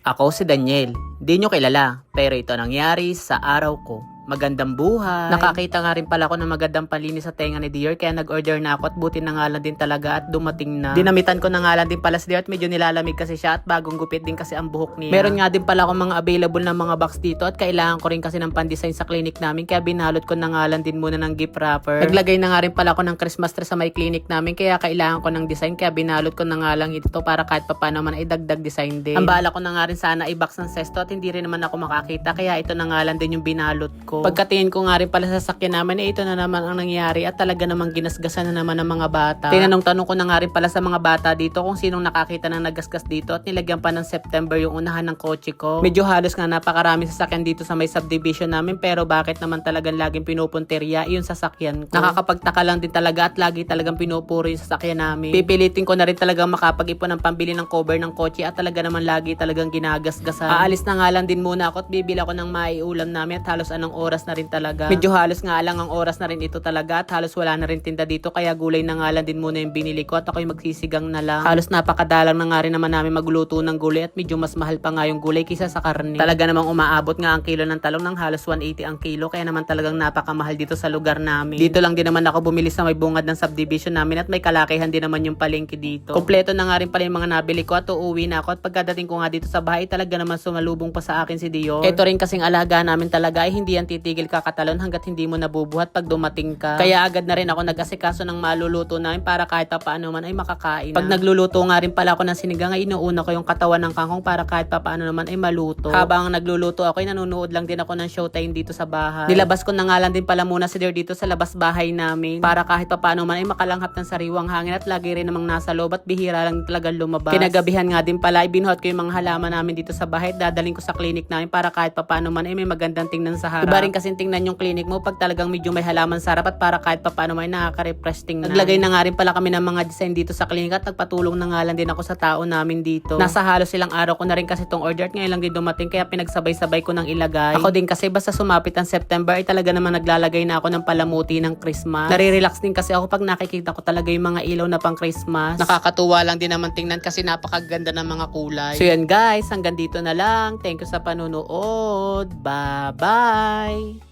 Ako si Daniel. Di nyo kilala, pero ito nangyari sa araw ko. Magandang buhay. Nakakita nga rin pala ako ng magandang panlinis sa tenga ni Dior kaya nag-order na ako at buti na nga lang din talaga at dumating na. Dinamitan ko na nga lang din pala si Dior at medyo nilalamig kasi siya at bagong gupit din kasi ang buhok niya. Meron nga din pala ako mga available na mga box dito at kailangan ko rin kasi ng pan-design sa clinic namin kaya binalot ko na nga lang din muna ng gift wrapper. Naglagay na nga rin pala ako ng Christmas tree sa may clinic namin kaya kailangan ko ng design kaya binalot ko na nga lang ito para kahit papano man ay dagdag design din. Ang bala ko na nga rin sana i-box ng sesto at hindi rin naman ako makakita kaya ito na nga lang din yung binalot ko. Pagkatingin ko nga rin pala sa sakyan namin eh ito na naman ang nangyari at talaga namang ginasgasan na naman ng mga bata. Tinanong-tanong ko na nga rin pala sa mga bata dito kung sinong nakakita ng nagasgas dito at nilagyan pa ng September yung unahan ng kotse ko. Medyo halos nga napakarami sasakyan dito sa may subdivision namin pero bakit naman talagang laging pinupunteriya yung sasakyan ko. Nakakapagtaka lang din talaga at lagi talagang pinupuri yung sasakyan namin. Pipilitin ko na rin talagang makapag-ipon ng pambili ng cover ng kotse at talaga naman lagi talagang ginagasgasan. Aalis na nga lang din muna ako at bibili ako ng maiulam namin at halos anong oras na rin talaga. Medyo halos nga lang ang oras na rin ito talaga at halos wala na rin tinda dito kaya gulay na nga lang din muna yung binili ko at ako'y magsisigang na lang. Halos napakadalang na nga rin naman namin magluto ng gulay at medyo mas mahal pa nga yung gulay kaysa sa karne. Talaga namang umaabot nga ang kilo ng talong ng halos 180 ang kilo kaya naman talagang napakamahal dito sa lugar namin. Dito lang din naman ako bumili sa may bungad ng subdivision namin at may kalakihan din naman yung palengke dito. Kompleto na nga rin pala yung mga nabili ko at uuwi na ako at pagkadating ko nga dito sa bahay talaga naman sumalubong pa sa akin si Dior. Ito rin kasing alaga namin talaga ay hindi yan titigil kakatalon hanggat hindi mo nabubuhat pag dumating ka. Kaya agad na rin ako nag-asikaso ng maluluto namin para kahit pa paano man ay makakain Pag nagluluto nga rin pala ako ng sinigang ay inuuna ko yung katawan ng kangkong para kahit pa paano naman ay maluto. Habang nagluluto ako ay nanonood lang din ako ng showtime dito sa bahay. Nilabas ko na nga lang din pala muna si Dior dito sa labas bahay namin para kahit pa paano man ay makalanghap ng sariwang hangin at lagi rin namang nasa loob at bihira lang talaga lumabas. Kinagabihan nga din pala ay binuhat ko yung mga halaman namin dito sa bahay at dadaling ko sa clinic namin para kahit pa paano man ay may magandang tingnan sa harap. Iba rin kasi tingnan yung clinic mo pag talagang medyo may halaman sa harap at para kahit pa paano man ay nakaka-refresh tingnan. Naglagay na nga rin pala kami ng mga design dito sa clinic at nagpatulong na nga lang din ako sa tao namin dito. Nasa halos silang araw ko na rin kasi tong order at ngayon lang din dumating kaya pinagsabay-sabay ko ng ilagay. Ako din kasi basta sumapit ang September ay talaga naman naglalagay na ako ng palamuti ng Christmas. Nare-relax din kasi ako pag nakikita ko talaga yung mga ilaw na pang Christmas. Nakakatuwa lang din naman tingnan kasi napakaganda ng mga kulay. So yan guys, hanggang dito na lang. Thank you sa panunood. Bye-bye! Bye!